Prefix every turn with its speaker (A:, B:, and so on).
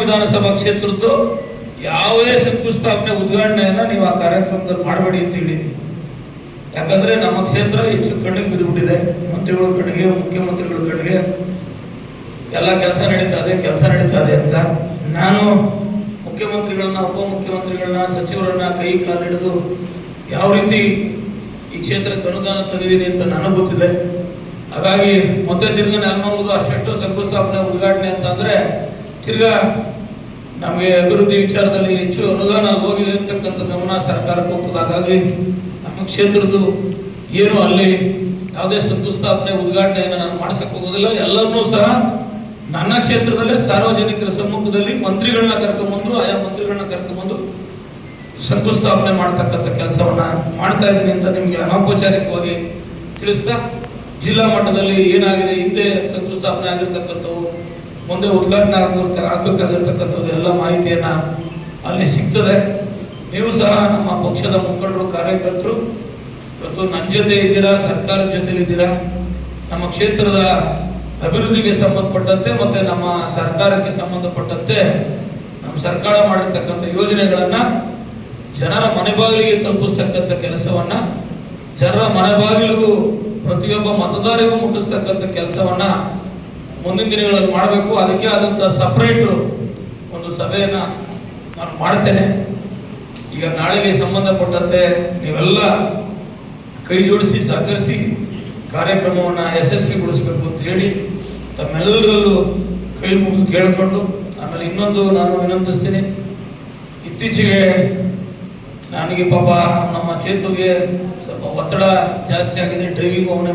A: ವಿಧಾನಸಭಾ ಕ್ಷೇತ್ರದ್ದು ಯಾವುದೇ ಶಂಕುಸ್ಥಾಪನೆ, ಉದ್ಘಾಟನೆಯನ್ನು ನೀವು ಆ ಕಾರ್ಯಕ್ರಮದಲ್ಲಿ ಮಾಡಬೇಡಿ ಅಂತ ಹೇಳಿದ್ದೀನಿ ಯಾಕಂದರೆ ನಮ್ಮ ಕ್ಷೇತ್ರ ಹೆಚ್ಚು ಕಣ್ಣಿಗೆ ಬಿದ್ದುಬಿಟ್ಟಿದೆ. ಮಂತ್ರಿಗಳ ಕಣ್ಣಿಗೆ, ಮುಖ್ಯಮಂತ್ರಿಗಳ ಕಣ್ಣಿಗೆ ಎಲ್ಲ ಕೆಲಸ ನಡೀತಾ ಇದೆ, ಕೆಲಸ ನಡೀತಾ ಇದೆ ಅಂತ. ನಾನು ಮುಖ್ಯಮಂತ್ರಿಗಳನ್ನ, ಉಪಮುಖ್ಯಮಂತ್ರಿಗಳನ್ನ, ಸಚಿವರನ್ನ ಕೈ ಕಾಲು ಹಿಡಿದು ಯಾವ ರೀತಿ ಈ ಕ್ಷೇತ್ರಕ್ಕೆ ಅನುದಾನ ತಂದಿದ್ದೀನಿ ಅಂತ ನನಗೆ ಗೊತ್ತಿದೆ. ಹಾಗಾಗಿ ಮತ್ತೆ ತಿರ್ಗ ನಾನು ಅಷ್ಟೆಷ್ಟು ಶಂಕುಸ್ಥಾಪನೆ, ಉದ್ಘಾಟನೆ ಅಂತ ಅಂದ್ರೆ ತಿರ್ಗಾ ನಮಗೆ ಅಭಿವೃದ್ಧಿ ವಿಚಾರದಲ್ಲಿ ಹೆಚ್ಚು ಅನುದಾನ ಹೋಗಿದೆ ಅಂತಕ್ಕಂಥ ಗಮನ ಸರ್ಕಾರಕ್ಕೆ ಹೋಗ್ತದೆ. ನಮ್ಮ ಕ್ಷೇತ್ರದ್ದು ಏನು ಅಲ್ಲಿ ಯಾವುದೇ ಶಂಕುಸ್ಥಾಪನೆ ಉದ್ಘಾಟನೆಯನ್ನು ನಾನು ಮಾಡಿಸಕ್ಕೆ ಹೋಗೋದಿಲ್ಲ. ಎಲ್ಲರನ್ನೂ ಸಹ ನನ್ನ ಕ್ಷೇತ್ರದಲ್ಲೇ ಸಾರ್ವಜನಿಕರ ಸಮ್ಮುಖದಲ್ಲಿ ಮಂತ್ರಿಗಳನ್ನ ಕರ್ಕೊಂಬಂದು ಆಯಾ ಮಂತ್ರಿಗಳನ್ನ ಕರ್ಕೊಂಬಂದು ಶಂಕುಸ್ಥಾಪನೆ ಮಾಡ್ತಕ್ಕಂಥ ಕೆಲಸವನ್ನ ಮಾಡ್ತಾ ಇದ್ದೀನಿ ಅಂತ ನಿಮಗೆ ಅನೌಪಚಾರಿಕವಾಗಿ ತಿಳಿಸ್ತಾ, ಜಿಲ್ಲಾ ಮಟ್ಟದಲ್ಲಿ ಏನಾಗಿದೆ, ಹಿಂದೆ ಶಂಕುಸ್ಥಾಪನೆ ಆಗಿರ್ತಕ್ಕಂಥವು ಮುಂದೆ ಉದ್ಘಾಟನೆ ಆಗಿರ್ತ ಆಗಬೇಕಾಗಿರ್ತಕ್ಕಂಥದ್ದು ಎಲ್ಲ ಮಾಹಿತಿಯನ್ನ ಅಲ್ಲಿ ಸಿಗ್ತದೆ. ನೀವು ಸಹ ನಮ್ಮ ಪಕ್ಷದ ಮುಖಂಡರು, ಕಾರ್ಯಕರ್ತರು, ಇವತ್ತು ನನ್ನ ಜೊತೆ ಇದ್ದೀರಾ, ಸರ್ಕಾರದ ಜೊತೆಲಿದ್ದೀರಾ ನಮ್ಮ ಕ್ಷೇತ್ರದ ಅಭಿವೃದ್ಧಿಗೆ ಸಂಬಂಧಪಟ್ಟಂತೆ ಮತ್ತೆ ನಮ್ಮ ಸರ್ಕಾರಕ್ಕೆ ಸಂಬಂಧಪಟ್ಟಂತೆ ನಮ್ಮ ಸರ್ಕಾರ ಮಾಡಿರ್ತಕ್ಕಂಥ ಯೋಜನೆಗಳನ್ನ ಜನರ ಮನೆ ಬಾಗಿಲಿಗೆ ತಲುಪಿಸ್ತಕ್ಕಂಥ ಕೆಲಸವನ್ನ, ಜನರ ಮನೆ ಬಾಗಿಲಿಗೂ ಪ್ರತಿಯೊಬ್ಬ ಮತದಾರರಿಗೂ ಮುಟ್ಟಿಸ್ತಕ್ಕಂಥ ಕೆಲಸವನ್ನ ಮುಂದಿನ ದಿನಗಳಲ್ಲಿ ಮಾಡಬೇಕು. ಅದಕ್ಕೆ ಆದಂಥ ಸಪ್ರೇಟ್ ಒಂದು ಸಭೆಯನ್ನ ನಾನು ಮಾಡ್ತೇನೆ. ಈಗ ನಾಳೆಗೆ ಸಂಬಂಧಪಟ್ಟಂತೆ ನೀವೆಲ್ಲ ಕೈ ಜೋಡಿಸಿ, ಸಹಕರಿಸಿ ಕಾರ್ಯಕ್ರಮವನ್ನು ಯಶಸ್ವಿಗೊಳಿಸಬೇಕು ಅಂತ ಹೇಳಿ ತಮ್ಮೆಲ್ಲರಲ್ಲೂ ಕೈ ಮುಗಿದು ಕೇಳಿಕೊಂಡು ಆಮೇಲೆ ಇನ್ನೊಂದು ನಾನು ವಿನಂತಿಸ್ತೀನಿ. ಇತ್ತೀಚೆಗೆ ನನಗೆ ಪಾಪ ನಮ್ಮ ಚೇತುಗೆ ಸ್ವಲ್ಪ ಒತ್ತಡ ಜಾಸ್ತಿ ಆಗಿದೆ. ಡ್ರೈವಿಂಗ್ ಅವನೇ